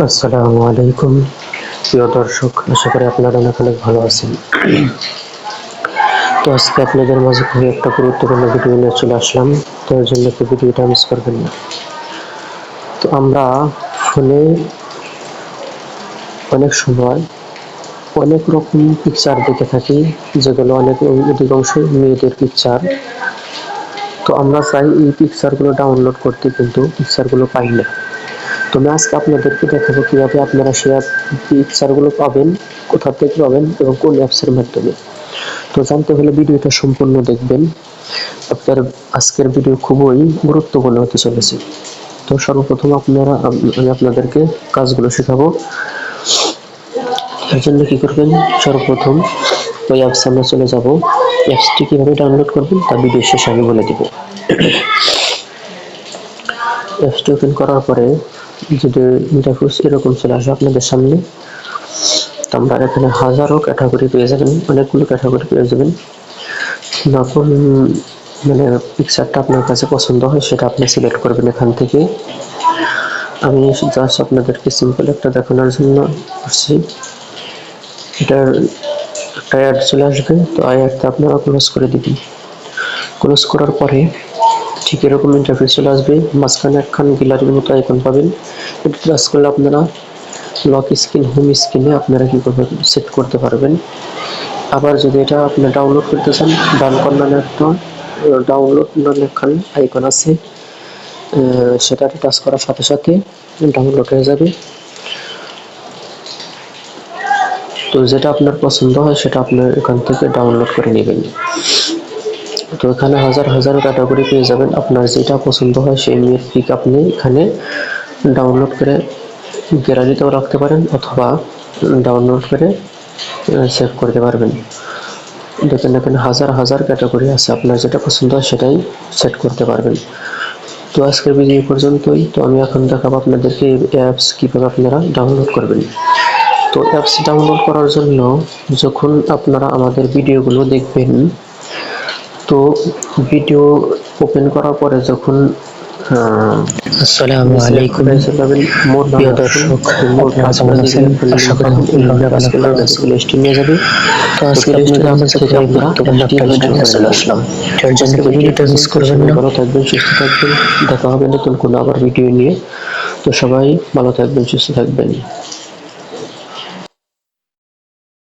আসসালামু আলাইকুম। প্রিয় দর্শক, আশা করি আপনারা অনেক অনেক ভালো আছেন। তো আজকে আপনাদের মাঝে খুবই একটা গুরুত্বপূর্ণ ভিডিও নিয়ে চলে আসলাম। তো এর জন্য একটু ভিডিওটা মিস করবেন না। তো আমরা ফোনে অনেক সময় অনেক রকম পিকচার দেখে থাকি, যেগুলো অনেক অধিকাংশ মেয়েদের পিকচার তো আমরা চাই এই পিকচারগুলো ডাউনলোড করতে, কিন্তু পিকচারগুলো পাই না। তো আমি আজকে আপনাদেরকে দেখাবো কীভাবে আপনারা সেই পিকচারগুলো পাবেন, কোথা থেকে পাবেন এবং কোন অ্যাপসের মাধ্যমে। তো জানতে হলে ভিডিওটা সম্পূর্ণ দেখবেন। আপনার আজকের ভিডিও খুবই গুরুত্বপূর্ণ হতে চলেছে। তো সর্বপ্রথম আপনারা, আমি আপনাদেরকে কাজগুলো শেখাবো। এর জন্য কী করবেন? সর্বপ্রথম ওই অ্যাপসে আমরা চলে যাব। অ্যাপসটি কীভাবে ডাউনলোড করবেন তা ভিডিও শেষে আমি বলে দিব। অ্যাপসটি ওপেন করার পরে যদি ইন্টারফেস এরকম চলে আসে আপনাদের সামনে আমরা এখানে হাজারো ক্যাটাগরি পেয়ে যাবেন, অনেকগুলো ক্যাটাগরি পেয়ে যাবেন। যখন মানে পিকচারটা আপনার কাছে পছন্দ হয়, সেটা আপনি সিলেক্ট করবেন এখান থেকে। আমি জাস্ট আপনাদেরকে সিম্পল একটা দেখানোর জন্য করছি এটার একটা অ্যাড চলে আসবে, তো আই অ্যাডটা আপনারা ক্লোজ করে দিবেন। ক্লোজ করার পরে ঠিক এরকম ইন্টারফেস চলে আসবে। মাঝখানে একখান গিলারির মতো আইকন পাবেন। এটা প্রেস করলে আপনারা লক স্ক্রিন হোম স্ক্রিনে আপনারা কি করবেন সেট করতে পারবেন। আবার যদি এটা আপনি ডাউনলোড করতে চান, ডান কর্নারে একটা ডাউনলোড নামে একখান আইকন আছে। সেটা টাচ করার সাথে সাথে ডাউনলোড হয়ে যাবে। তো যেটা আপনার পছন্দ হয়, সেটা আপনার এখান থেকে ডাউনলোড করে নেবেন। তো এখানে হাজার হাজার ক্যাটাগরি পেয়ে যাবেন। আপনার যেটা পছন্দ হয় সেই নিয়ে পিক আপনি এখানে ডাউনলোড করে গ্যালারিতেও রাখতে পারেন অথবা ডাউনলোড করে সেভ করতে পারবেন। দেখেন এখানে হাজার হাজার ক্যাটাগরি আছে। আপনার যেটা পছন্দ হয় সেটাই সেট করতে পারবেন। তো আজকের ভিডিও পর্যন্তই। তো আমি এখন দেখাবো আপনাদেরকে অ্যাপস কীভাবে আপনারা ডাউনলোড করবেন। তো অ্যাপস ডাউনলোড করার জন্য যখন আপনারা আমাদের ভিডিওগুলো দেখবেন তো ভিডিও ওপেন করার পরে যখন আসসালামু আলাইকুম। মোট প্রিয় দর্শক আপনারা কেমন আছেন আশা করি আল্লাহ অনেক ভালো আছেন। লিস্টে নিয়ে যাবে তো আজকে আপনাদের একটা চলে আসলাম। এর জন্য ভিডিওটা মিস করবেন না। ভালো থাকবেন সুস্থ থাকবেন। দেখা হবে নতুন কোনো আবার ভিডিও নিয়ে। তো সবাই ভালো থাকবেন সুস্থ থাকবেন।